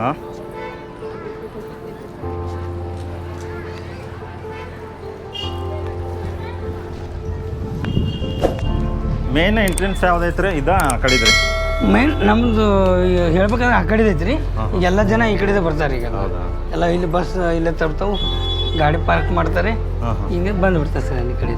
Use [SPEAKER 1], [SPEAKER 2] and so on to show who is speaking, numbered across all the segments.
[SPEAKER 1] ಹಾಂ main entrance ಯಾವ್ದೈತ್ರಿ ಇದ ಆ ಕಡಿದ್ರಿ?
[SPEAKER 2] ಮೇನ್ ನಮ್ದು ಹೇಳ್ಬೇಕಂದ್ರೆ ಆ ಕಡೆ ಐತ್ರಿ. ಈಗ ಎಲ್ಲ ಜನ ಈ ಕಡೆ ಬರ್ತಾರೆ ಈಗ. ಎಲ್ಲ ಇಲ್ಲಿ ಬಸ್ ಇಲ್ಲೇ ತರ್ತಾವು ಗಾಡಿ ಪಾರ್ಕ್ ಮಾಡ್ತಾರೆ. ಹಿಂಗೆ ಬಂದು ಬಿಡ್ತಾರೆ ಸರ್ ಈ ಕಡೆ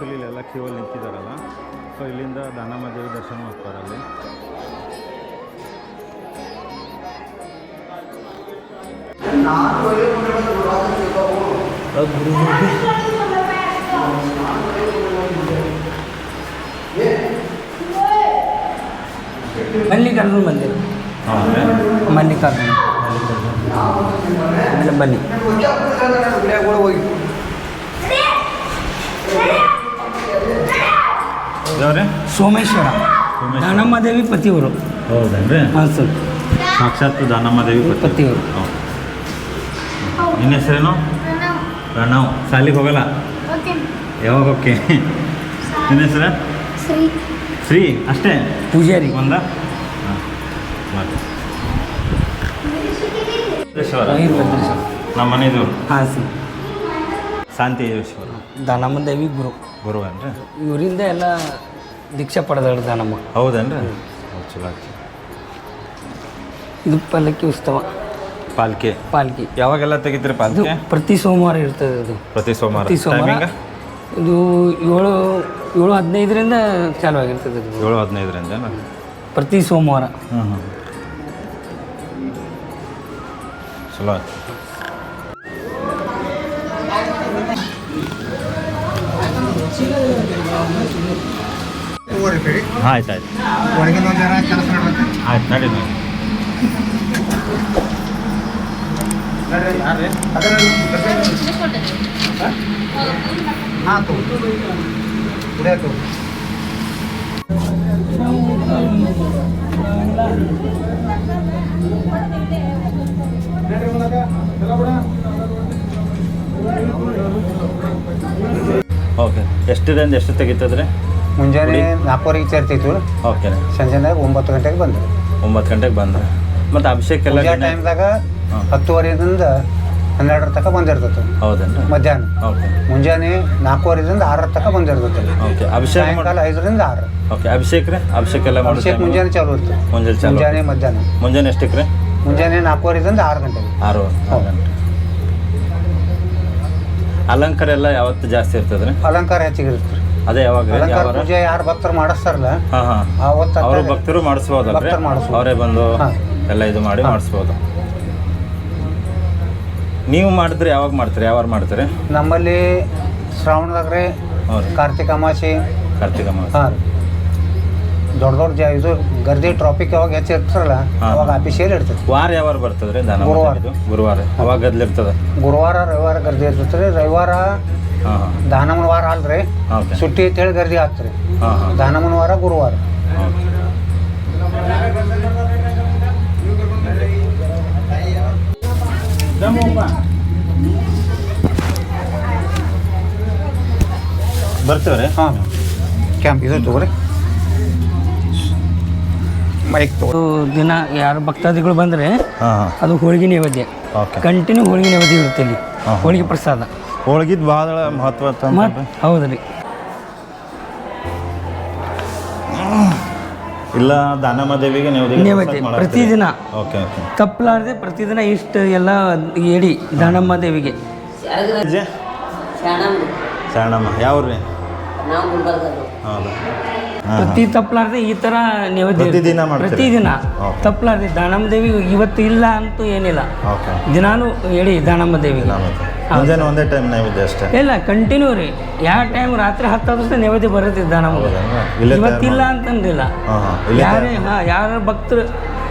[SPEAKER 1] ಆ್ಯಕ್ಚುಲಿ ಇಲ್ಲೆಲ್ಲ ಕ್ಯೂವಲ್ಲಿ ನಿಂತಿದ್ದಾರಲ್ಲ ಸೊ ಇಲ್ಲಿಂದ ದಾನಮ್ಮ ದೇವಿ ದರ್ಶನ ಹೋಗ್ತಾರೆ ಅಲ್ಲಿ.
[SPEAKER 2] ಮಲ್ಲಿಕಾರ್ಜುನ ಮಂದಿರ
[SPEAKER 1] ಹೌದಾ
[SPEAKER 2] ಮಲ್ಲಿಕಾರ್ಜುನ. ಆಮೇಲೆ ಬನ್ನಿ.
[SPEAKER 1] ಯಾವ್ರಿ?
[SPEAKER 2] ಸೋಮೇಶ್ವರ.
[SPEAKER 1] ಸೋಮೇಶ್ವರ.
[SPEAKER 2] ದಾನಮ್ಮ ದೇವಿ ಪತಿಯವರು
[SPEAKER 1] ಹೌದೇನ್ರಿ?
[SPEAKER 2] ಹಾಂ ಸರ್
[SPEAKER 1] ಸಾಕ್ಷಾತ್ ದಾನಮ್ಮ ದೇವಿ ಪತಿ
[SPEAKER 2] ಪತಿಯವರು
[SPEAKER 1] ನಿನ್ನ ಹೆಸರೇನು? ಪ್ರಣವ್. ಸಾಲಿಗೆ ಹೋಗಲ್ಲ?
[SPEAKER 3] ಓಕೆ.
[SPEAKER 1] ಯಾವಾಗ ಓಕೆ ನಿನ್ನ ಹೆಸರ?
[SPEAKER 3] ಶ್ರೀ.
[SPEAKER 1] ಶ್ರೀ? ಅಷ್ಟೇ?
[SPEAKER 2] ಪೂಜಾರಿ.
[SPEAKER 1] ಒಂದ? ನಮ್ಮ ಮನೆದು
[SPEAKER 2] ಹಾಂ ಸರ್.
[SPEAKER 1] ಶಾಂತಿಶ್ವರ
[SPEAKER 2] ದಾನಮ್ಮ ದೇವಿ ಗುರು.
[SPEAKER 1] ಗುರು ಏನ್ರಿ
[SPEAKER 2] ಇವರಿಂದ ಎಲ್ಲ ದೀಕ್ಷಾ ಪಡೆದ ನಮ್ಮ
[SPEAKER 1] ಹೌದೇನ್ರಿ? ಹೌದು ಚಲೋ ಆಯ್ತು.
[SPEAKER 2] ಇದು ಪಲ್ಲಕ್ಕಿ ಉತ್ಸವ.
[SPEAKER 1] ಪಾಲ್ಕೆ?
[SPEAKER 2] ಪಾಲ್ಕಿ.
[SPEAKER 1] ಯಾವಾಗೆಲ್ಲ ತೆಗಿತೀರಿ
[SPEAKER 2] ಪಾಲ್ಕಿ?
[SPEAKER 1] ಪಾಲ್ಕೆ
[SPEAKER 2] ಪ್ರತಿ ಸೋಮವಾರ ಇರ್ತದೆ ಅದು.
[SPEAKER 1] ಪ್ರತಿ ಸೋಮವಾರ.
[SPEAKER 2] ಪ್ರತಿ ಸೋಮವಾರ.
[SPEAKER 1] ಟೈಮಿಂಗ
[SPEAKER 2] ಇದು ಏಳು ಏಳು ಹದಿನೈದರಿಂದ ಚಾಲು ಆಗಿರ್ತದೆ ಅದು.
[SPEAKER 1] ಏಳು ಹದಿನೈದರಿಂದ
[SPEAKER 2] ಪ್ರತಿ ಸೋಮವಾರ.
[SPEAKER 1] ಹ್ಞೂ ಹ್ಞೂ ಚಲೋ ಆಯ್ತು. ಹಾಂ ಆಯ್ತು ಆಯ್ತು.
[SPEAKER 4] ಒಳಗಿನ ಜನ ಕೆಲಸ ನಡೆಯುತ್ತೆ
[SPEAKER 1] ಆಯ್ತು ನಡಿ ನಡಿ
[SPEAKER 4] ಹಾಂ ತಗೋ. ಕುಡಿಯ ತಗೋ
[SPEAKER 1] ಓಕೆ ಎಷ್ಟರಿಂದ ಎಷ್ಟು ತೆಗಿತದ್ರಿ?
[SPEAKER 4] ಮುಂಜಾನೆ ನಾಲ್ಕೂವರೆಗೆ ಸೇರ್ತಿತ್ತು
[SPEAKER 1] ಓಕೆ.
[SPEAKER 4] ಸಂಜೆನಾಗ ಒಂಬತ್ತು ಗಂಟೆಗೆ ಬಂದರು.
[SPEAKER 1] ಒಂಬತ್ತು ಗಂಟೆಗೆ ಬಂದ್ರೆ. ಮತ್ತು ಅಭಿಷೇಕ ಎಲ್ಲ
[SPEAKER 4] ಟೈಮ್ದಾಗ. ಹತ್ತುವರೆಯಿಂದ ಹನ್ನೆರಡರ ತನಕ ಬಂದಿರ್ತದೆ.
[SPEAKER 1] ಹೌದೇನು
[SPEAKER 4] ಮಧ್ಯಾಹ್ನ.
[SPEAKER 1] ಓಕೆ.
[SPEAKER 4] ಮುಂಜಾನೆ ನಾಲ್ಕೂವರೆಯಿಂದ ಆರರ ತನಕ ಬಂದಿರ್ತದೆ.
[SPEAKER 1] ಓಕೆ. ಅಭಿಷೇಕ
[SPEAKER 4] ಸಾಯಂಕಾಲ ಐದರಿಂದ ಆರು.
[SPEAKER 1] ಓಕೆ. ಅಭಿಷೇಕ ರೀ? ಅಭಿಷೇಕ್ ಎಲ್ಲ
[SPEAKER 4] ಅಭಿಷೇಕ ಮುಂಜಾನೆ ಚಾಲು ಇರ್ತದೆ.
[SPEAKER 1] ಮುಂಜಾನೆ
[SPEAKER 4] ಮುಂಜಾನೆ ಮಧ್ಯಾಹ್ನ.
[SPEAKER 1] ಮುಂಜಾನೆ ಎಷ್ಟಕ್ಕೆ ರೀ?
[SPEAKER 4] ಮುಂಜಾನೆ ನಾಲ್ಕೂವರೆಯಿಂದ ಆರು ಗಂಟೆಗೆ.
[SPEAKER 1] ಆರು. ಗಂಟೆ ಅಲಂಕಾರ ಎಲ್ಲ ಯಾವತ್ತು ಜಾಸ್ತಿ ಇರ್ತದ್ರಿ
[SPEAKER 4] ಅಲಂಕಾರ ಹೆಚ್ಚಿಗೆ ಇರುತ್ತೆ.
[SPEAKER 1] ಅದೇ ಯಾವಾಗ
[SPEAKER 4] ಅಲಂಕಾರ ಪೂಜೆ ಯಾರು ಭಕ್ತರು ಮಾಡಿಸ್ತಾರಲ್ಲ
[SPEAKER 1] ಹಾಂ ಹಾಂ.
[SPEAKER 4] ಆವತ್ತ
[SPEAKER 1] ಅವರು ಭಕ್ತರು ಮಾಡಿಸ್ಬೋದಲ್ರಿ
[SPEAKER 4] ಭಕ್ತರು ಮಾಡಿಸ್ಬೋದು.
[SPEAKER 1] ಅವರೇ ಬಂದು
[SPEAKER 4] ಹಾಂ.
[SPEAKER 1] ಎಲ್ಲ ಇದು ಮಾಡಿ. ಮಾಡಿಸ್ಬೋದು. ನೀವು ಮಾಡಿದ್ರೆ ಯಾವಾಗ ಮಾಡ್ತೀರಿ? ಯಾವಾಗ ಮಾಡ್ತೀರಿ?
[SPEAKER 4] ನಮ್ಮಲ್ಲಿ ಶ್ರಾವಣದಾಗ ರೀ
[SPEAKER 1] ಹೌದು.
[SPEAKER 4] ಕಾರ್ತಿಕ ಅಮಾಸಿ
[SPEAKER 1] ಕಾರ್ತಿಕ ಮಾಸ
[SPEAKER 4] ಹಾಂ. ದೊಡ್ಡ ದೊಡ್ಡ ಜ ಇದು ಗರ್ದಿ ಟ್ರಾಫಿಕ್ ಯಾವಾಗ ಹೆಚ್ಚು ಇರ್ತಾರಲ್ಲ
[SPEAKER 1] ಹಾಂ.
[SPEAKER 4] ಅವಾಗ ಆಫೀಸಿಯಲ್ಲಿ ಇರ್ತೈತಿ
[SPEAKER 1] ವಾರ ಯಾವಾಗ ಬರ್ತದ್ರಿ ದಾನ
[SPEAKER 4] ಗುರುವಾರ.
[SPEAKER 1] ಗುರುವಾರ. ಅವಾಗ ಗದ್ಲಿರ್ತದೆ
[SPEAKER 4] ಗುರುವಾರ ರವಿವಾರ ಗರ್ದಿ ಇರ್ತೈತೆ ರೀ ರವಿವಾರ ದಾನಮನ ವಾರ ಅಲ್ರಿ? ಸುಟ್ಟಿ ಅಂತೇಳಿ ಗರ್ದಿ ಆಗ್ತರಿ
[SPEAKER 1] ಹಾಂ ಹಾಂ.
[SPEAKER 4] ದಾನಮನ ವಾರ ಗುರುವಾರ.
[SPEAKER 1] ಬರ್ತೇವ್ರಿ?
[SPEAKER 4] ಹಾಂ. ಕ್ಯಾಂಪ್ ಇದು ತಗೋರಿ. ಮೈಕ್ ತಗೋ.
[SPEAKER 2] ದಿನ ಯಾರು ಭಕ್ತಾದಿಗಳು ಬಂದರೆ ಅದು ಹೋಳಿಗೆ ನೈವೇದ್ಯ.
[SPEAKER 1] ಓಕೆ.
[SPEAKER 2] ಕಂಟಿನ್ಯೂ ಹೋಳಿಗೆ ನೈವೇದ್ಯ ಇರುತ್ತೆ ಇಲ್ಲಿ. ಹೋಳಿಗೆ ಪ್ರಸಾದ.
[SPEAKER 1] ಹೋಳ್ಗಿದ್ ಭಾಳ ಮಹತ್ವ ಹೌದ್ರಿ
[SPEAKER 2] ಮತ್ತು ಹೌದು ರೀ
[SPEAKER 1] ಇಲ್ಲ ದಾನಮ್ಮ ದೇವಿಗೆ
[SPEAKER 2] ನೈವೇದ್ಯ ಪ್ರತಿದಿನ.
[SPEAKER 1] Okay okay.
[SPEAKER 2] ತಪ್ಪಲಾರದೆ ಪ್ರತಿದಿನ ಇಷ್ಟು ಎಲ್ಲ ಎಡಿ ದಾನಮ್ಮ ದೇವಿಗೆ.
[SPEAKER 1] ಶರಣಮ್ಮ ಯಾವ್ರಿ ಹೌದಾ?
[SPEAKER 2] ಪ್ರತಿ ತಪ್ಪಲಾರ್ದೆ ಈ ಥರ ನೈವೇದ್ಯ.
[SPEAKER 1] ಪ್ರತಿದಿನ ಮಾಡ್ತೀರಾ?
[SPEAKER 2] ಪ್ರತಿದಿನ. ತಪ್ಪಲಾರ್ದೆ ದಾನಮ್ಮ ದೇವಿ ಇವತ್ತು ಇಲ್ಲ ಅಂತೂ ಏನಿಲ್ಲ.
[SPEAKER 1] ಓಕೆ.
[SPEAKER 2] ದಿನಾನು ಹೇಳಿ ದಾನಮ್ಮ ದೇವಿ.
[SPEAKER 1] ಮುಂಜಾನೆ ಒಂದೇ ಟೈಮ್ ನೈವೇದ್ಯ ಅಷ್ಟೇ?
[SPEAKER 2] ಇಲ್ಲ ಕಂಟಿನ್ಯೂ ರೀ. ಯಾವ ಟೈಮ್ ರಾತ್ರಿ ಹತ್ತು ಹತ್ತು ನೈವೇದ್ಯ ಬರುತ್ತೆ ದಾನಮ್ಮಗೆ
[SPEAKER 1] ಹೌದಾ? ಇಲ್ಲೇ ತಯಾರ್
[SPEAKER 2] ಇವತ್ತಿಲ್ಲ ಅಂತಂದಿಲ್ಲ.
[SPEAKER 1] ಹಾಂ ಹಾಂ ಇಲ್ಲೇ
[SPEAKER 2] ಯಾರೇ ಹಾಂ ಯಾರ ಭಕ್ತರು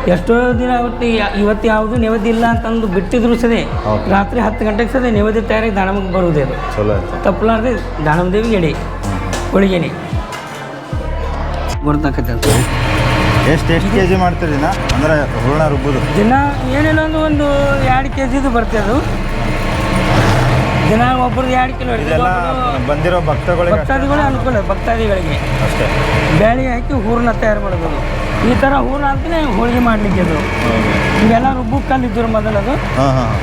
[SPEAKER 2] ಎಷ್ಟೋ ದಿನ ಅವತ್ತು ಯಾ- ಇವತ್ತು ಯಾವುದು ನೈವೇದ್ಯ ಇಲ್ಲ ಅಂತಂದು ಬಿಟ್ಟಿದ್ರು ಸದೇ. ರಾತ್ರಿ ಹತ್ತು ಗಂಟೆಗೆ ಸದೇ ನೈವೇದ್ಯ ತಯಾರಿ ದಾನಮಗೆ ಬರುವುದೇ
[SPEAKER 1] ಚಲೋ ಆಯ್ತು.
[SPEAKER 2] ತಪ್ಪಲಾರ್ದೆ ದಾನಮ್ಮ ದೇವಿಗೆ ಎಡಿ ಹೋಳಿಗೆನೆ ಅಂತ
[SPEAKER 1] ಎಷ್ಟು ಎಷ್ಟು ಕೆ ಜಿ ಮಾಡ್ತೀರಿ ದಿನ? ಅಂದರೆ ಹೂರ್ಣ ರುಬ್ಬೋದು.
[SPEAKER 2] ದಿನ ಏನಿಲ್ಲ ಅಂದ್ರೆ ಒಂದು ಎರಡು ಕೆ ಜಿದು ಬರ್ತದೆ ಅದು. ದಿನ ಒಬ್ರದ್ದು ಎರಡು ಕಿಲೋ
[SPEAKER 1] ಇದೆಲ್ಲ ಬಂದಿರೋ ಭಕ್ತಗಳಿಗೆ
[SPEAKER 2] ಭಕ್ತಾದಿಗಳು ಅನುಕೂಲ ಭಕ್ತಾದಿಗಳಿಗೆ.
[SPEAKER 1] ಅಷ್ಟೇ.
[SPEAKER 2] ಬೇಳೆ ಹಾಕಿ ಹೂರನ್ನ ತಯಾರು ಮಾಡೋದು ಈ ಥರ ಹೂರಣ ಅಂತಲೇ ಹೋಳಿಗೆ ಮಾಡಲಿಕ್ಕೆ ಅದು. ಈಗೆಲ್ಲ ರುಬ್ಬು ಕಲ್ಲಿದ್ದರು ಮೊದಲದು
[SPEAKER 1] ಅದು.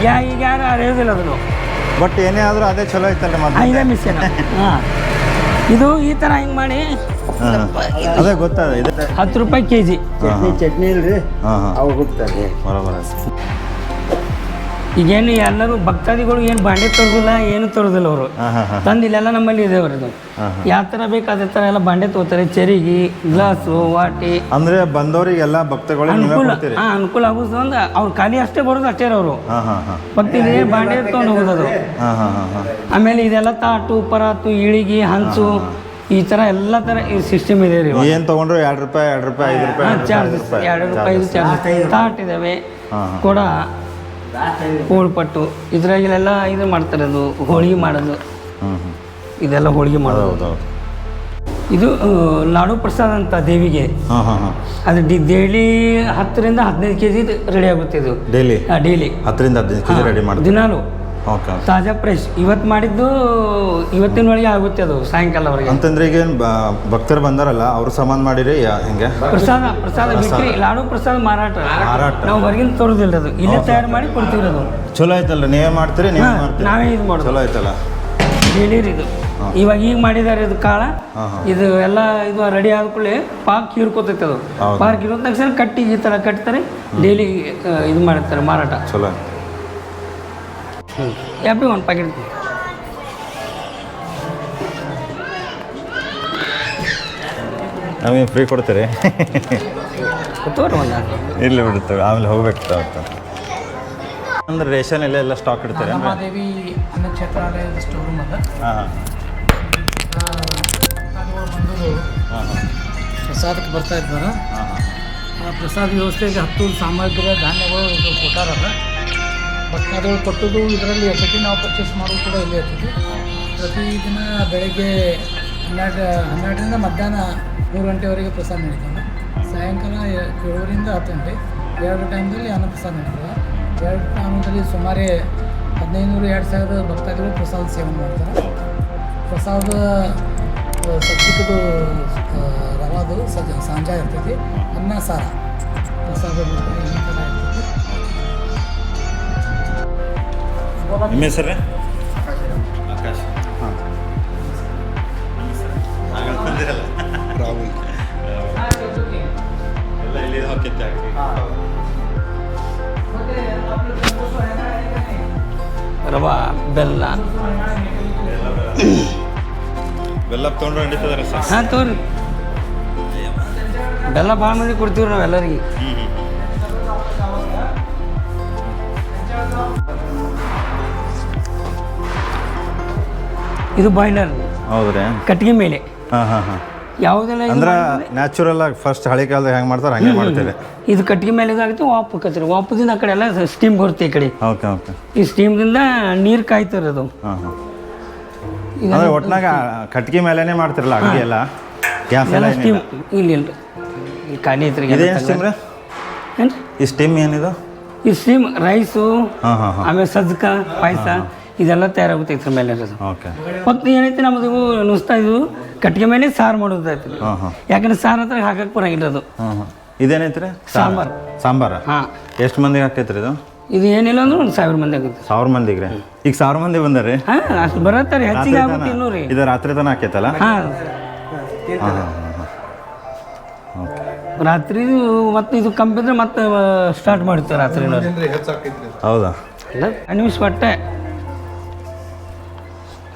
[SPEAKER 2] ಯಾ ಈಗ ಯಾರು ಅರಿಯೋದಿಲ್ಲ ಅದನ್ನು.
[SPEAKER 1] ಬಟ್ ಏನೇ ಆದರೂ ಅದೇ ಚಲೋ ಐತಲ್ಲ ಮತ್ತೆ
[SPEAKER 2] ಇದೇ ಮಿಷನ್ ಹಾಂ. ಇದು ಈ ಥರ ಹಿಂಗೆ ಮಾಡಿ
[SPEAKER 1] ಅದೇ ಗೊತ್ತಾದ ಇದೆ
[SPEAKER 2] ಹತ್ತು ರೂಪಾಯಿ ಕೆ ಜಿ
[SPEAKER 1] ಚಟ್ನಿ
[SPEAKER 4] ಚಟ್ನಿ ಇಲ್ರಿ?
[SPEAKER 1] ಹಾಂ ಹಾಂ.
[SPEAKER 4] ಅವು ಹೋಗ್ತಾರೆ
[SPEAKER 1] ಬರೋಬರ
[SPEAKER 2] ಈಗೇನು ಎಲ್ಲರೂ ಭಕ್ತಾದಿಗಳು ಏನು ಬಾಂಡೆ ತರೋದಿಲ್ಲ ಏನು ತರೋದಿಲ್ಲ ಅವರು. ತಂದು ಇಲ್ಲೆಲ್ಲ ನಮ್ಮಲ್ಲಿ ಇದೆ
[SPEAKER 1] ಹಾಂ
[SPEAKER 2] ಯಾವ ಥರ ಬೇಕು ಅದೇ ಥರ ಎಲ್ಲ ಬಾಂಡೆ ತಗೋತಾರೆ ಚೆರಿಗೆ ಗ್ಲಾಸು ವಾಟಿ.
[SPEAKER 1] ಅಂದರೆ ಬಂದವರಿಗೆಲ್ಲ ಭಕ್ತಗಳು
[SPEAKER 2] ಅನುಕೂಲ. ಹಾಂ ಅನುಕೂಲ ಆಗೋದು ಅಂದ್ರೆ ಅವ್ರು ಖಾಲಿ ಅಷ್ಟೇ ಬರೋದು ಅಷ್ಟೇ ಅವರು. ಭಕ್ತಿಗೆ ಬಾಂಡೆ ತೊಗೊಂಡು ಹೋಗೋದು ಆಮೇಲೆ ಇದೆಲ್ಲ ತಾಟು ಪರಾತು ಇಳಿಗಿ ಹಂಚು ಈ ಥರ ಎಲ್ಲ ಥರ ಈ ಸಿಸ್ಟಮ್ ಇದೆ ರೀ
[SPEAKER 1] ಏನು ತಗೊಂಡ್ರು? ಎರಡು ರೂಪಾಯಿ ಎರಡು ರೂಪಾಯಿ ಐದು ರೂಪಾಯಿ ಎರಡು ರೂಪಾಯಿ, ಐದು
[SPEAKER 2] ಚಾರ್ಜಸ್
[SPEAKER 1] ರೂಪಾಯಿ
[SPEAKER 2] ಎರಡು ರೂಪಾಯಿ. ಚಾರ್ಜಸ್ ತಾಟ್ ಇದ್ದಾವೆ
[SPEAKER 1] ಹಾಂ ಹಾಂ.
[SPEAKER 2] ಕೊಡ ಹೋಳ್ಪಟ್ಟು ಇದ್ರಾಗೆಲ್ಲ ಇದು ಮಾಡ್ತಾರೆ ಅದು ಹೋಳಿಗೆ ಮಾಡೋದು.
[SPEAKER 1] ಹ್ಞೂ
[SPEAKER 2] ಇದೆಲ್ಲ ಹೋಳಿಗೆ ಮಾಡೋದು.
[SPEAKER 1] ಹೌದು ಹೌದು.
[SPEAKER 2] ಇದು ಆ, ಲಾಡು ಪ್ರಸಾದ ಅಂತ ದೇವಿಗೆ.
[SPEAKER 1] ಹಾಂ ಹಾಂ ಹಾಂ.
[SPEAKER 2] ಅದು ಡಿ ಡೈಲಿ ಹತ್ತರಿಂದ ಹದಿನೈದು ಕೆ ಜಿ ರೆಡಿ ಆಗುತ್ತೆ ಇದು.
[SPEAKER 1] Daily
[SPEAKER 2] daily.
[SPEAKER 1] ಹತ್ತರಿಂದ ಹದಿನೈದು ಕೆ ಜಿ ರೆಡಿ ಮಾಡ್ತೀವಿ
[SPEAKER 2] ದಿನಾಲು.
[SPEAKER 1] ಓಕೆ
[SPEAKER 2] ತಾಜಾ ಫ್ರೆಶ್ ಇವತ್ತು ಮಾಡಿದ್ದು ಇವತ್ತಿನ ಒಳಗೆ ಆಗುತ್ತೆ ಅದು ಸಾಯಂಕಾಲವರೆಗೆ
[SPEAKER 1] ಅಂತಂದ್ರೆ ಈಗ ಭಕ್ತರು ಬಂದಾರಲ್ಲ ಅವ್ರು ಸಮಾನ ಮಾಡಿರಿ ಹಿಂಗೆ?
[SPEAKER 2] ಪ್ರಸಾದ ಪ್ರಸಾದ ಬಿಕ್ರಿ ಲಾಡು ಪ್ರಸಾದ ಮಾರಾಟ.
[SPEAKER 1] ಮಾರಾಟ.
[SPEAKER 2] ನಾವು ಹೊರಗಿನ ತರೋದಿಲ್ಲ ಅದು. ಇಲ್ಲೇ ತಯಾರು ಮಾಡಿ ಕೊಡ್ತೀವಿ ಅದು
[SPEAKER 1] ಚಲೋ ಆಯ್ತಲ್ಲ ನೀವೇ ಮಾಡ್ತೀರಿ ನೀವೇ
[SPEAKER 2] ಹಾ,
[SPEAKER 1] ಮಾಡ್ತೀರಿ?
[SPEAKER 2] ನಾವೇ ಇದು ಮಾಡೋದು.
[SPEAKER 1] ಚಲೋ ಆಯ್ತಲ್ಲ.
[SPEAKER 2] ಹೇಳಿರಿ ಇದು. ಇವಾಗ ಈಗ ಮಾಡಿದಾರೆ ಇದು ಕಾಳ. ಇದು ಎಲ್ಲ ಇದು ರೆಡಿ ಆದ ಕೂಡಲೇ ಪಾಕ್ ಹೀರ್ಕೋತೈತೆ ಅದು. ಪಾಕ್ ಹೀರೋ ತಕ್ಷಣ ಕಟ್ಟಿ ಈ ಥರ ಕಟ್ತಾರೆ. ಡೈಲಿ ಇದು ಮಾಡ್ತಾರೆ ಮಾರಾಟ.
[SPEAKER 1] ಚಲೋ ಆಯ್ತು
[SPEAKER 2] ಯಾಪಿ ಒಂದು ಪ್ಯಾಕೆಟ್
[SPEAKER 1] ನಮಗೆ ಫ್ರೀ ಕೊಡ್ತೀರಿ?
[SPEAKER 2] ತೋರಿ ಒಂದು
[SPEAKER 1] ಇರ್ಲಿ ಬಿಡುತ್ತೆ ಆಮೇಲೆ ಹೋಗ್ಬೇಕು ಅಂತ. ಅಂದ್ರೆ ರೇಷನ್ ಎಲ್ಲ ಎಲ್ಲ ಸ್ಟಾಕ್ ಇಡ್ತಾರೆ ಮಹಾದೇವಿ
[SPEAKER 3] ದೇವಿ ಅನ್ನಕ್ಷೇತ್ರಾಲಯದ ಸ್ಟೋರ್ ರೂಮ್ ಅದ
[SPEAKER 1] ಹಾಂ
[SPEAKER 3] ಪ್ರಸಾದಕ್ಕೆ ಬರ್ತಾ ಇದ್ದಾರೆ. ಪ್ರಸಾದ ವ್ಯವಸ್ಥೆಗೆ ಹತ್ತು ಸಾಮಗ್ರಿ ಧಾನ್ಯಗಳು ಇದು ಕೊಟ್ಟಾರದ ಭಕ್ತಾದಿಗಳು ಕೊಟ್ಟದ್ದು ಇದರಲ್ಲಿ ಯಥತಿ ನಾವು ಪರ್ಚೇಸ್ ಮಾಡೋದು ಕೂಡ ಇಲ್ಲಿ ಇರ್ತೈತಿ ಪ್ರತಿದಿನ ಬೆಳಗ್ಗೆ ಹನ್ನೆರಡು, ಹನ್ನೆರಡರಿಂದ ಮಧ್ಯಾಹ್ನ ಮೂರು ಗಂಟೆವರೆಗೆ ಪ್ರಸಾದ ನಡೀತದೆ. ಸಾಯಂಕಾಲ ಏಳುವರಿಂದ ಹತ್ತು ಗಂಟೆ. ಎರಡು ಟೈಮ್ದಲ್ಲಿ ಅನ್ನ ಪ್ರಸಾದ ನಡೀತದೆ. ಎರಡು ಟೈಮಲ್ಲಿ ಸುಮಾರು ಹದಿನೈದುನೂರು, ಎರಡು ಸಾವಿರ ಭಕ್ತಾದಿಗಳು ಪ್ರಸಾದ ಸೇವನೆ ಮಾಡ್ತಾರೆ. ಪ್ರಸಾದ ಸಬ್ಜಿಕದು ರವಾದು ಸಜ್ಜ ಸಾಂಜ ಇರ್ತೈತಿ. ಅನ್ನ, ಸಾರ. ಪ್ರಸಾದ
[SPEAKER 1] ನಿಮ್ಮ ಹೆಸರು? ಆಕಾಶ್. ಹಾಂ. ರಾಹುಲ್. ಎಲ್ಲ ಇಲ್ಲಿ
[SPEAKER 2] ರವಾ ಬೆಲ್ಲ.
[SPEAKER 1] ಬೆಲ್ಲ ತೊಗೊಂಡ್ರೆ ನಡೀತದಾರೆ ಸರ್
[SPEAKER 2] ಹಾಂ ತೋರಿ ಬೆಲ್ಲ ಭಾಳ ಮಂದಿ ಕೊಡ್ತೀವಿ ನಾವು ಎಲ್ಲರಿಗೆ ಇದು ಬಾಯ್ಲರ್.
[SPEAKER 1] ಹೌದ್ರಿ?
[SPEAKER 2] ಕಟ್ಟಿಗೆ ಮೇಲೆ.
[SPEAKER 1] ಹಾಂ ಹಾಂ ಹಾಂ.
[SPEAKER 2] ಯಾವುದೆಲ್ಲ ಇದು
[SPEAKER 1] ಅಂದ್ರೆ ನ್ಯಾಚುರಲ್ ಆಗಿ ಫಸ್ಟ್ ಹಳೆ ಕಾಲದಾಗ ಹೆಂಗೆ ಮಾಡ್ತಾರೆ ಹಂಗೆ ಮಾಡ್ತಾರೆ.
[SPEAKER 2] ಇದು ಕಟ್ಟಿಗೆ ಮೇಲೆ ಇದಾಗುತ್ತೆ ವಾಪು ಕಚ್ರಿ ವಾಪದಿಂದ ಆ ಕಡೆ ಎಲ್ಲ ಸ್ಟೀಮ್ ಬರುತ್ತೆ ಈ ಕಡೆ.
[SPEAKER 1] ಓಕೆ ಓಕೆ
[SPEAKER 2] ಈ ಸ್ಟೀಮ್ದಿಂದ ನೀರು ಕಾಯ್ತಾರೆ ಅದು.
[SPEAKER 1] ಹಾಂ ಹಾಂ. ಅಂದ್ರೆ ಒಟ್ನಾಗ ಕಟ್ಗೆ ಮೇಲೆನೇ ಮಾಡ್ತಿರಲ್ಲ ಅಡುಗೆ ಎಲ್ಲ? ಗ್ಯಾಸ್ ಎಲ್ಲ
[SPEAKER 2] ಸ್ಟೀಮ್ ಇಲ್ಲಿ ಇಲ್ಲ. ಇಲ್ಲಿ ಖಾಲಿ ಐತ್ರಿ
[SPEAKER 1] ಇದೇನು ಸ್ಟೀಮ್ ರೀ?
[SPEAKER 2] ಏನು
[SPEAKER 1] ಈ ಸ್ಟೀಮ್ ಏನಿದು?
[SPEAKER 2] ಈ ಸ್ಟೀಮ್ ರೈಸು
[SPEAKER 1] ಹಾಂ ಹಾಂ ಹಾಂ.
[SPEAKER 2] ಆಮೇಲೆ ಸಜ್ಕ ಪಾಯಸ. ಇದೆಲ್ಲ ತಯಾರಾಗುತ್ತೆ ಇದ್ರ ಮೇಲೆ ಇರೋದು.
[SPEAKER 1] ಓಕೆ
[SPEAKER 2] ಮತ್ತು ಏನೈತಿ ನಮ್ಮದು ನುಸ್ತಾ ಇದು ಕಟ್ಟಿಗೆ ಮೇಲೆ ಸಾರು ಮಾಡೋದು ಐತಿ
[SPEAKER 1] ಹಾಂ ಹಾಂ.
[SPEAKER 2] ಯಾಕಂದ್ರೆ ಸಾರು ಹತ್ರ ಹಾಕಕ್ಕೆ ಬರಂಗಿಲ್ಲ ಅದು
[SPEAKER 1] ಇದೇನೈತ್ರಿ?
[SPEAKER 2] ಸಾಂಬಾರ್.
[SPEAKER 1] ಸಾಂಬಾರ?
[SPEAKER 2] ಹಾಂ.
[SPEAKER 1] ಎಷ್ಟು ಮಂದಿ ಹಾಕೈತ್ರಿ ಇದು?
[SPEAKER 2] ಇದು ಏನಿಲ್ಲ ಅಂದ್ರೆ ಒಂದು ಸಾವಿರ ಮಂದಿ ಆಗುತ್ತೆ.
[SPEAKER 1] ಸಾವಿರ ಮಂದಿಗೆ? ರೀ ಈಗ ಸಾವಿರ ಮಂದಿ ಬಂದಾರೆ?
[SPEAKER 2] ಹಾಂ ಅಷ್ಟು ಬರತ್ತಾರೆ ಹೆಚ್ಚಿಗೆ ಆಗುತ್ತೆ ಇನ್ನೂ ರೀ
[SPEAKER 1] ಇದು ರಾತ್ರಿ ತನಕ ಹಾಕೈತಲ್ಲ?
[SPEAKER 2] ಹಾಂ.
[SPEAKER 1] ಓಕೆ
[SPEAKER 2] ರಾತ್ರಿ ಮತ್ತೆ ಇದು ಕಂಪಿದ್ರೆ ಮತ್ತೆ ಸ್ಟಾರ್ಟ್ ಮಾಡ್ತಾರೆ ರಾತ್ರಿ
[SPEAKER 1] ಹೌದಾ?
[SPEAKER 2] ಅನಿಮಿಸ್ ಬಟ್ಟೆ.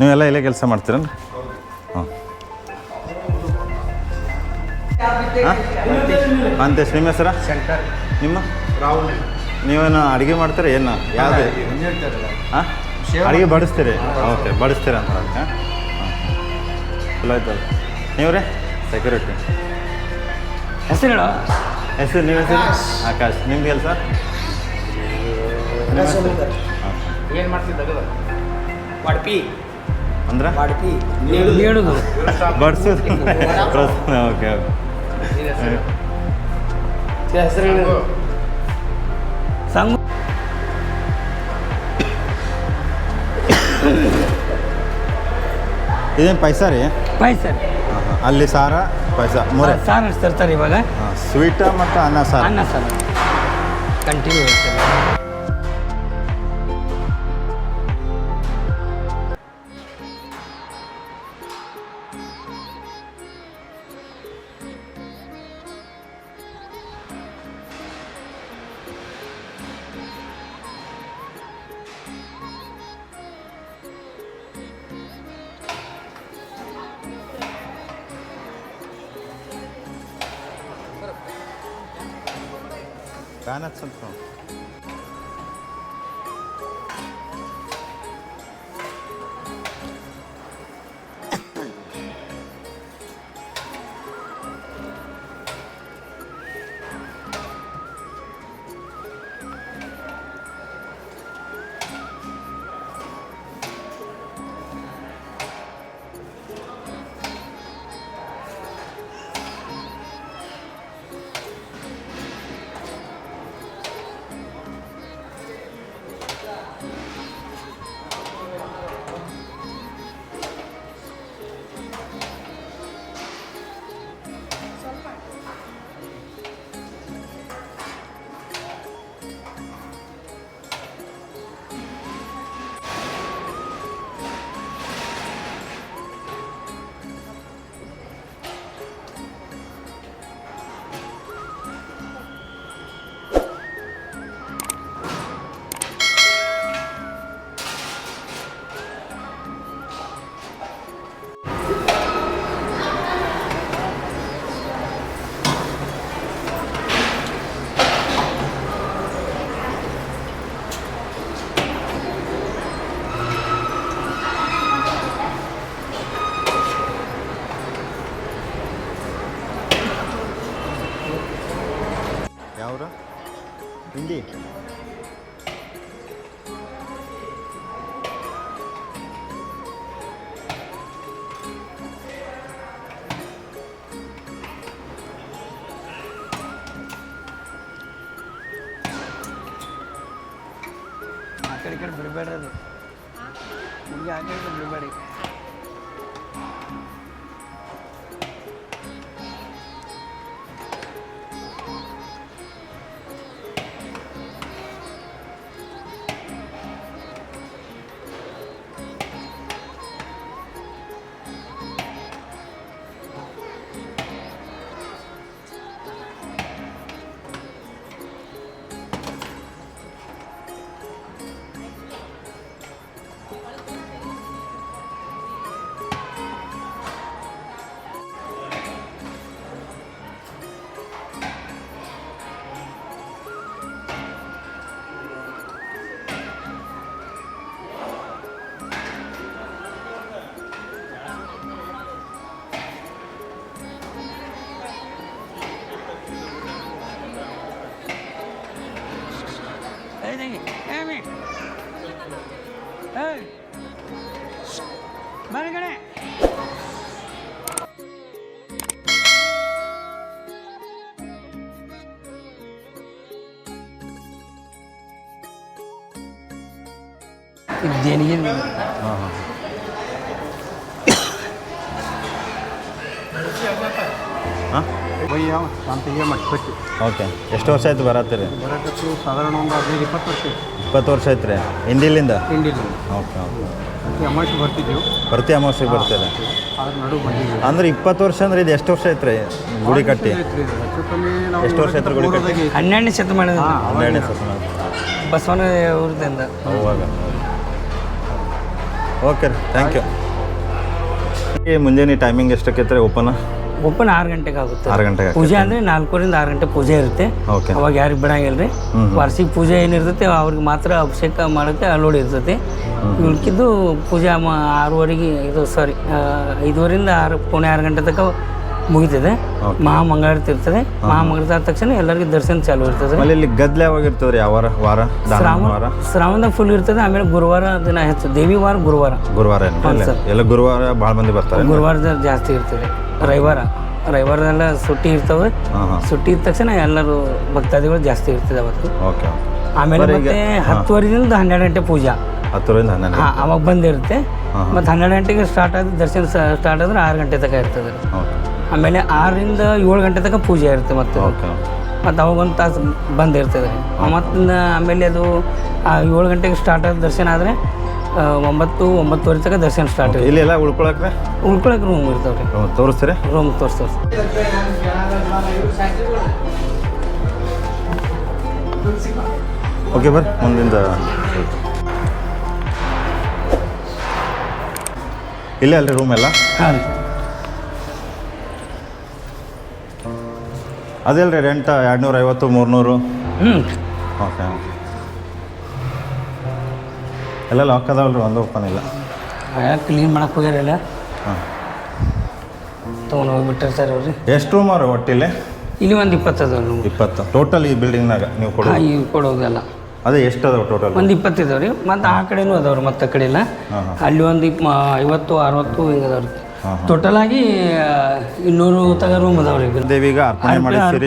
[SPEAKER 1] ನೀವೆಲ್ಲ ಇಲ್ಲೇ ಕೆಲಸ ಮಾಡ್ತೀರೇನು? ಹಾಂ. ಅಂತ ನಿಮ್ಮ ಹೆಸರ?
[SPEAKER 4] ಶಂಕರ್.
[SPEAKER 1] ನಿಮ್ಮ? ನೀವೇನು ಅಡುಗೆ ಮಾಡ್ತೀರಾ? ಏನು? ಯಾವುದು? ಹಾಂ? ಅಡುಗೆ ಬಡಿಸ್ತೀರಿ? ಓಕೆ ಬಡಿಸ್ತೀರ ಅಂತ ಹಾಂ? ಚಲೋ ಆಯ್ತಲ್ಲ ನೀವು ರೀ ಸೆಕ್ಯೂರಿಟಿ
[SPEAKER 2] ಹೆಸರು ಹೇಳ.
[SPEAKER 1] ಹೆಸರು ನಿಮ್ಮ ಹೆಸರು? ಆಕಾಶ್. ನಿಮ್ಮ ಕೆಲಸ?
[SPEAKER 3] ಏನು ಮಾಡ್ತಿದ್ದಾಗ ವಾಡ್ಪಿ
[SPEAKER 1] ಅಂದ್ರೆ? ಬಡಿಸೋದು ಓಕೆ ಓಕೆ.
[SPEAKER 2] ಸಂಘ
[SPEAKER 1] ಇದೇನು ಪೈಸಾ ರೀ? ಪೈಸಾ ಅಲ್ಲಿ ಸಾರ ಪೈಸಾ ಮೂರೇ.
[SPEAKER 2] ಸಾರು ನಡೆಸ್ತಿರ್ತಾರೆ ಇವಾಗ.
[SPEAKER 1] ಹಾಂ ಸ್ವೀಟ ಮತ್ತು ಅನ್ನ ಸಾರು.
[SPEAKER 2] ಅನ್ನ ಸಾರು. ಕಂಟಿನ್ಯೂ ಇರ್ತದೆ
[SPEAKER 1] Weihnachts- und Funk. ಯಾವ್ರ ಹಿಂಡಿ ಹಾಂ? ಓಕೆ. ಎಷ್ಟು ವರ್ಷ ಆಯ್ತು ಬರತ್ತೀರಿ
[SPEAKER 4] ಬರೋಕತ್ತು ಸಾಧಾರಣ ಒಂದು ಹದಿನೈದು ಇಪ್ಪತ್ತು ವರ್ಷ
[SPEAKER 1] ಇಪ್ಪತ್ತು ವರ್ಷ ಆಯ್ತು ರೀ? ಹಿಂದಿಲಿಂದ?
[SPEAKER 4] ಹಿಂಡಿಲ್ಲ
[SPEAKER 1] ಓಕೆ ಓಕೆ.
[SPEAKER 4] ಪ್ರತಿ ಅಮಾವಾಸ್ಯೆ ಬರ್ತಿದ್ದೆವು
[SPEAKER 1] ಪ್ರತಿ ಅಮಾವಾಸ್ಯೆಗೆ ಬರ್ತೀರಿ?
[SPEAKER 4] ಅದ್ರ ನಡುವೆ ಬಂದಿದ್ದೀವಿ
[SPEAKER 1] ಅಂದ್ರೆ ಇಪ್ಪತ್ತು ವರ್ಷ ಅಂದ್ರೆ ಇದು ಎಷ್ಟು ವರ್ಷ ಆಯ್ತು ರೀ ಗುಡಿ ಕಟ್ಟಿ?
[SPEAKER 4] ಹೆಚ್ಚು ಕಮ್ಮಿ ನಾವು
[SPEAKER 1] ಎಷ್ಟು ವರ್ಷ ಆಯ್ತು ಗುಡಿ ಕಟ್ಟಿ?
[SPEAKER 2] ಹನ್ನೆರಡನೇ ಶತಮಾನ
[SPEAKER 1] ಹನ್ನೆರಡನೇ ಶತಮಾನ
[SPEAKER 2] ಬಸವನ
[SPEAKER 1] ಓಕೆ ರೀ ಥ್ಯಾಂಕ್ ಯು ಮುಂಜಾನೆ ಟೈಮಿಂಗ್ ಎಷ್ಟಕ್ಕೆ ಓಪನ್
[SPEAKER 2] ಓಪನ್ ಆರು ಗಂಟೆಗೆ ಆಗುತ್ತೆ.
[SPEAKER 1] ಆರು ಗಂಟೆಗೆ
[SPEAKER 2] ಪೂಜೆ ಅಂದರೆ ನಾಲ್ಕೂರಿಂದ ಆರು ಗಂಟೆ ಪೂಜೆ ಇರುತ್ತೆ.
[SPEAKER 1] ಓಕೆ.
[SPEAKER 2] ಅವಾಗ ಯಾರಿಗೆ ಬಿಡಂಗಿಲ್ಲ ರೀ ವಾರ್ಷಿಕ ಪೂಜೆ ಏನಿರ್ತೈತೆ ಅವ್ರಿಗೆ ಮಾತ್ರ ಅಭಿಷೇಕ ಮಾಡೋಕ್ಕೆ ಅಲೋಡ್ ಇರ್ತೈತಿ. ಉಳ್ಕಿದ್ದು ಪೂಜೆ ಮ- ಆರೂವರೆಗೆ ಇದು ಸಾರಿ ಐದುವರಿಂದ ಆರು ಪೋಣೆ ಆರು ಗಂಟೆ ತನಕ ಮುಗಿತದೆ. ಮಹಾಮಂಗಳಾರತಿ ಇರ್ತದೆ. ಮಹಾಮಂಗಳಾರತಿ ಆದ ತಕ್ಷಣ ಎಲ್ಲರಿಗೂ ದರ್ಶನ ಚಾಲು ಇರ್ತದೆ.
[SPEAKER 1] ಆಮೇಲೆ ಇಲ್ಲಿ ಗದ್ಲೆ ಯಾವಾಗ ಇರ್ತದೆ ಯಾವ ವಾರ
[SPEAKER 2] ಶ್ರಾವಣದಾಗ ಫುಲ್ ಇರ್ತದೆ ಆಮೇಲೆ ಗುರುವಾರ ದಿನ ಹೆಚ್ಚು. ದೇವಿ ವಾರ ಗುರುವಾರ.
[SPEAKER 1] ಗುರುವಾರ ಎಲ್ಲ ಗುರುವಾರ ಭಾಳ ಮಂದಿ ಬರ್ತಾರೆ.
[SPEAKER 2] ಗುರುವಾರ ಜಾಸ್ತಿ ಇರ್ತದೆ. ರವಿವಾರ. ರವಿವಾರದೆಲ್ಲ ಸುಟ್ಟಿ ಇರ್ತವೆ. ಸುಟ್ಟಿ ಇದ್ದ ತಕ್ಷಣ ಎಲ್ಲರೂ ಭಕ್ತಾದಿಗಳು ಜಾಸ್ತಿ ಇರ್ತದೆ ಅವತ್ತು.
[SPEAKER 1] ಓಕೆ
[SPEAKER 2] ಆಮೇಲೆ ಮತ್ತೆ ಹತ್ತುವರೆದಿಂದ ಹನ್ನೆರಡು ಗಂಟೆ ಪೂಜಾ.
[SPEAKER 1] ಹತ್ತುವರೆಯಿಂದ ಹನ್ನೆರಡು
[SPEAKER 2] ಹಾಂ ಅವಾಗ ಬಂದಿರುತ್ತೆ. ಮತ್ತು ಹನ್ನೆರಡು ಗಂಟೆಗೆ ಸ್ಟಾರ್ಟ್ ಆದ ದರ್ಶನ ಸ್ಟಾರ್ಟ್ ಆದ್ರೆ ಆರು ಗಂಟೆ ತನಕ ಇರ್ತದೆ. ಆಮೇಲೆ ಆರರಿಂದ ಏಳು ಗಂಟೆ ತನಕ ಪೂಜೆ ಇರುತ್ತೆ ಮತ್ತೆ.
[SPEAKER 1] ಓಕೆ
[SPEAKER 2] ಮತ್ತು ಅವಾಗ ಒಂದು ತಾಸು ಬಂದಿರ್ತದೆ. ಮತ್ತು ಆಮೇಲೆ ಅದು ಏಳು ಗಂಟೆಗೆ ಸ್ಟಾರ್ಟ್ ಆದ ದರ್ಶನ ಆದರೆ ಒಂಬತ್ತು ಒಂಬತ್ತುವರೆ ತನಕ ದರ್ಶನ ಸ್ಟಾರ್ಟ್
[SPEAKER 1] ಇಲ್ಲಿ ಎಲ್ಲ ಉಳ್ಕೊಳಕ್ಕೆ
[SPEAKER 2] ಉಳ್ಕೊಳಕ್ಕೆ ರೂಮ್ ಇರ್ತಾವೆ ರೀ
[SPEAKER 1] ತೋರಿಸ್ತೀರಿ?
[SPEAKER 2] ರೂಮ್ ತೋರಿಸ್ತಾರೆ
[SPEAKER 1] ಓಕೆ ಬರ್ರಿ ಮುಂದಿಂದ. ಇಲ್ಲೇ ಅಲ್ರಿ ರೂಮ್ ಎಲ್ಲ?
[SPEAKER 2] ಹಾಂ ರೀ.
[SPEAKER 1] ಅದಿಲ್ರಿ ರೆಂಟ್ ಎರಡುನೂರ ಐವತ್ತು ಮೂರ್ನೂರು?
[SPEAKER 2] ಹ್ಞೂ
[SPEAKER 1] ಓಕೆ ಎಲ್ಲ ಲಾಕ್ ಅದಾವಲ್ರಿ ಒಂದು ಓಪನ್ ಇಲ್ಲ.
[SPEAKER 2] ಕ್ಲೀನ್ ಮಾಡಕ್ಕೆ ಹೋಗ್ಯಾರಲ್ಲ?
[SPEAKER 1] ಹಾಂ.
[SPEAKER 2] ತೊಗೊಂಡು ಹೋಗ್ಬಿಟ್ಟಿರ್ತಾರೆ ಅವ್ರಿ.
[SPEAKER 1] ಎಷ್ಟು ರೂಮ್ ಅವ್ರಿ ಒಟ್ಟಿಲ್ಲಿ?
[SPEAKER 2] ಇಲ್ಲಿ ಒಂದು ಇಪ್ಪತ್ತದ ರೂಮ್
[SPEAKER 1] ಇಪ್ಪತ್ತು. ಟೋಟಲ್ ಈ ಬಿಲ್ಡಿಂಗ್ನಾಗ ನೀವು ಕೊಡೋ
[SPEAKER 2] ಹಾಂ ಇವು ಕೊಡೋದೆಲ್ಲ
[SPEAKER 1] ಅದೇ ಎಷ್ಟು ಅದಾವೆ ಟೋಟಲ್
[SPEAKER 2] ಒಂದು ಇಪ್ಪತ್ತಿದಾವೆ ರೀ. ಮತ್ತು ಆ ಕಡೆನೂ ಅದಾವ್ರಿ ಮತ್ತೆ ಕಡೆ ಎಲ್ಲ ಅಲ್ಲಿ ಒಂದು ಇಪ್ಪ ಐವತ್ತು ಅರವತ್ತು ಹಿಂಗೆ ಅದಾವೆ
[SPEAKER 1] ರೀ.
[SPEAKER 2] ಟೋಟಲ್ ಆಗಿ ಇನ್ನೂರು ತಗ ರೂಮ್ ಅದಾವೆ ಈಗ
[SPEAKER 1] ದೇವಿಗ ಅರ್ಪಣೆ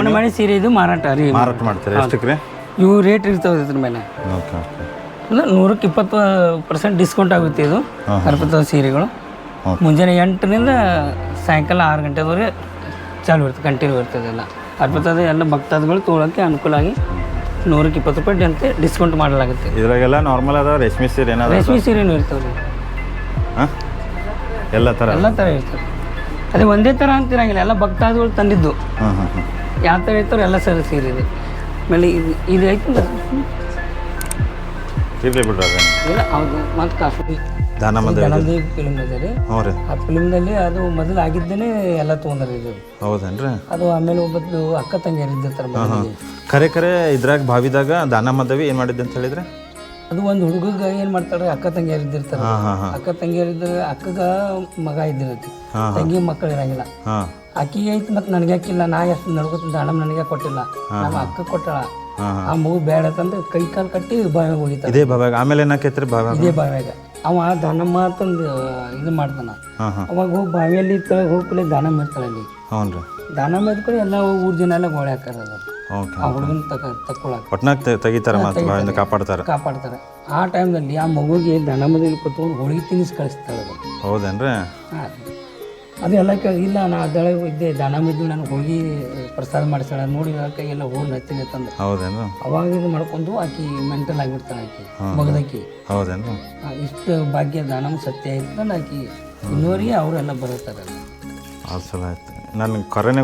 [SPEAKER 1] ಮಾಡಿ ಸೀರೆ
[SPEAKER 2] ಸೀರೆ ಇದು ಮಾರಾಟ ರೀ.
[SPEAKER 1] ಮಾರಾಟ ಮಾಡ್ತಾರೆ? ಎಷ್ಟಕ್ಕೆ
[SPEAKER 2] ಇವು ರೇಟ್ ಇರ್ತಾವೆ ಇದ್ರ ಮೇಲೆ.
[SPEAKER 1] Okay okay.
[SPEAKER 2] ಅಂದ್ರೆ ನೂರಕ್ಕೆ ಇಪ್ಪತ್ತು ಪರ್ಸೆಂಟ್ ಡಿಸ್ಕೌಂಟ್ ಆಗುತ್ತೆ ಇದು. ಅರ್ಪಿತ ಸೀರೆಗಳು. ಮುಂಜಾನೆ ಎಂಟರಿಂದ ಸಾಯಂಕಾಲ ಆರು ಗಂಟೆವರೆಗೆ ಚಾಲು ಇರ್ತದೆ ಕಂಟಿನ್ಯೂ ಇರ್ತದೆ ಎಲ್ಲ ಅರ್ಪಿತದ ಎಲ್ಲ ಭಕ್ತಾದಿಗಳು ತೊಗೊಳಕ್ಕೆ ಅನುಕೂಲ ಆಗಿ ನೂರಕ್ಕೆ ಇಪ್ಪತ್ತು ರೂಪಾಯಿ ಅಂತ ಡಿಸ್ಕೌಂಟ್ ಮಾಡಲಾಗುತ್ತೆ.
[SPEAKER 1] ಇದ್ರಾಗೆಲ್ಲ ನಾರ್ಮಲ್ ಅದಾವ ರೇಷ್ಮೆ ಸೀರೆ ಏನಾದ್ರು
[SPEAKER 2] ರೇಷ್ಮೆ ಸೀರೆನೂ ಇರ್ತವೆ.
[SPEAKER 1] ಎಲ್ಲ ಥರ
[SPEAKER 2] ಎಲ್ಲ ಥರ ಇರ್ತವೆ. ಅದೇ ಒಂದೇ ಥರ ಅಂತಿರಂಗಿಲ್ಲ ಎಲ್ಲ ಭಕ್ತಾದಿಗಳು ತಂದಿದ್ದು. ಯಾವ ಥರ ಇರ್ತಾರೋ ಎಲ್ಲ ಸರಿ ಸೀರೆ ಇದೆ. ಆಮೇಲೆ ಇದು ಇದು ಐತಲ್ಲ?
[SPEAKER 1] ಇರ್ಲಿ ಬಿಡ್ರಿ ಅದೇನು
[SPEAKER 2] ಇಲ್ಲ ಹೌದು ಮತ್ತು ಕಾಫಿ
[SPEAKER 1] ದಾನ ಮದ
[SPEAKER 2] ಜಲದಿ ಫಿಲ್ಮ್ ಇದೆ ರೀ
[SPEAKER 1] ಹ್ಞೂ ರೀ.
[SPEAKER 2] ಆ ಫಿಲ್ಮ್ನಲ್ಲಿ ಅದು ಮೊದಲು ಆಗಿದ್ದೇನೆ ಎಲ್ಲ ತೊಗೊಂಡ್ರಿ ಇದು
[SPEAKER 1] ಹೌದೇನ್ರಿ?
[SPEAKER 2] ಅದು ಆಮೇಲೆ ಒಬ್ಬದ್ದು ಅಕ್ಕ ತಂಗಿಯರು ಇದ್ದಿರ್ತಾರೆ ಮನೆಯಲ್ಲಿ
[SPEAKER 1] ಖರೆ ಖರೆ ಇದ್ರಾಗ ಭಾವಿದಾಗ ದಾನ ಮದವಿ ಏನು ಮಾಡಿದ್ದೆ ಅಂತ ಹೇಳಿದ್ರೆ?
[SPEAKER 2] ಅದು ಒಂದು ಹುಡುಗಗ ಏನು ಮಾಡ್ತಾಳೆ ಅಕ್ಕ ತಂಗಿಯರು ಇದ್ದಿರ್ತಾರೆ.
[SPEAKER 1] ಹಾಂ ಹಾಂ ಹಾಂ.
[SPEAKER 2] ಅಕ್ಕ ತಂಗಿಯರು ಇದ್ದ ಅಕ್ಕಗ ಮಗ ಇದ್ದಿರತ್ತೆ.
[SPEAKER 1] ಹಾಂ
[SPEAKER 2] ತಂಗಿ ಮಕ್ಕಳು ಇರಂಗಿಲ್ಲ.
[SPEAKER 1] ಹಾಂ.
[SPEAKER 2] ಆಕಿಗೆ ಐತಿ ಮತ್ತು ನನಗೆ ಹಾಕಿಲ್ಲ ನಾ ಎಷ್ಟು ನಡ್ಕೊತಿದ್ದ ಹಣ ನನಗೆ ಕೊಟ್ಟಿಲ್ಲ. ನಮ್ಮ ಅಕ್ಕ ಕೊಟ್ಟಳ. ಆ ಮಗು ಬೇಡ ಅಂತಂದ್ರೆ ಕೈ ಕಾಲು ಕಟ್ಟಿ ಬಾವಿ ಹೋಗಿತ್ತ
[SPEAKER 1] ಇದೇ ಬಾವ್ಯಾಗ ಆಮೇಲೆ ಏನಾಕೈತ್ರಿ ಬಾವ್ಯಾಗ?
[SPEAKER 2] ಇದೇ ಬಾವಿಯಾಗ. ಅವ ದಾನಮ್ಮ ಅಂತಂದು ಇದು ಮಾಡ್ತಾನ. ಅವಾಗ ಹೋಗಿ ಬಾವಿಯಲ್ಲಿ ಕೆಳಗೆ ಹೋಗಿ ಕೂಡಲೇ ದಾನ ಇರ್ತಾಳೆ ಅಲ್ಲಿ.
[SPEAKER 1] ಹ್ಞೂ ರೀ
[SPEAKER 2] ದಾನಮ್ಮ ಇದ್ದ ಎಲ್ಲ ಊರ್ ಜನ ಎಲ್ಲ ಗೋಳೆ
[SPEAKER 1] ಓಕೆ
[SPEAKER 2] ಆ ಹುಡುಗನ ತಕ ತಕ್ಕೊಳಕ್ಕೆ
[SPEAKER 1] ಒಟ್ನಾಗ ತೆಗಿತಾರೆ ಮತ್ತೆ ಭಾವಿಂದ ಕಾಪಾಡ್ತಾರೆ?
[SPEAKER 2] ಕಾಪಾಡ್ತಾರೆ. ಆ ಟೈಮ್ನಲ್ಲಿ ಆ ಮಗುಗೆ ದನಮದಲ್ಲಿ ಕೂತ್ಕೊಂಡು ಹೋಳಿಗೆ ತಿನ್ನಿಸಿ ಕಳಿಸ್ತಾಳೆ
[SPEAKER 1] ಹೌದೇನ್ರಿ?
[SPEAKER 2] ಹಾ. ಅದು ಎಲ್ಲ ಕೇಳಿ ಇಲ್ಲ ನಾ ಅದೊಳಗೆ ಇದ್ದೆ ದನಮಿದ್ದು ನನಗೆ ಹೋಗಿ ಪ್ರಸಾದ ಮಾಡಿಸ್ತಾಳೆ ನೋಡಿ ಎಲ್ಲ ಹೋಗಿ ಹತ್ತೀನಿ ತಂದು.
[SPEAKER 1] ಹೌದೇನು?
[SPEAKER 2] ಅವಾಗ ಇದು ಮಾಡ್ಕೊಂಡು ಆಕಿ ಮೆಂಟಲ್ ಆಗಿಬಿಡ್ತಾಳೆ ಆಕಿ ಮಗದಾಕಿ
[SPEAKER 1] ಹೌದೇನು?
[SPEAKER 2] ಇಷ್ಟು ಭಾಗ್ಯ ದಾನಮ್ ಸತ್ಯ ಆಯ್ತು ಆಕಿ ಇನ್ನೋರಿಗೆ ಅವರೆಲ್ಲ ಬರುತ್ತಾರೆ
[SPEAKER 1] ಅದು ಸಲ ಆಯ್ತು. ನನ್ನ ಕರೆನೇ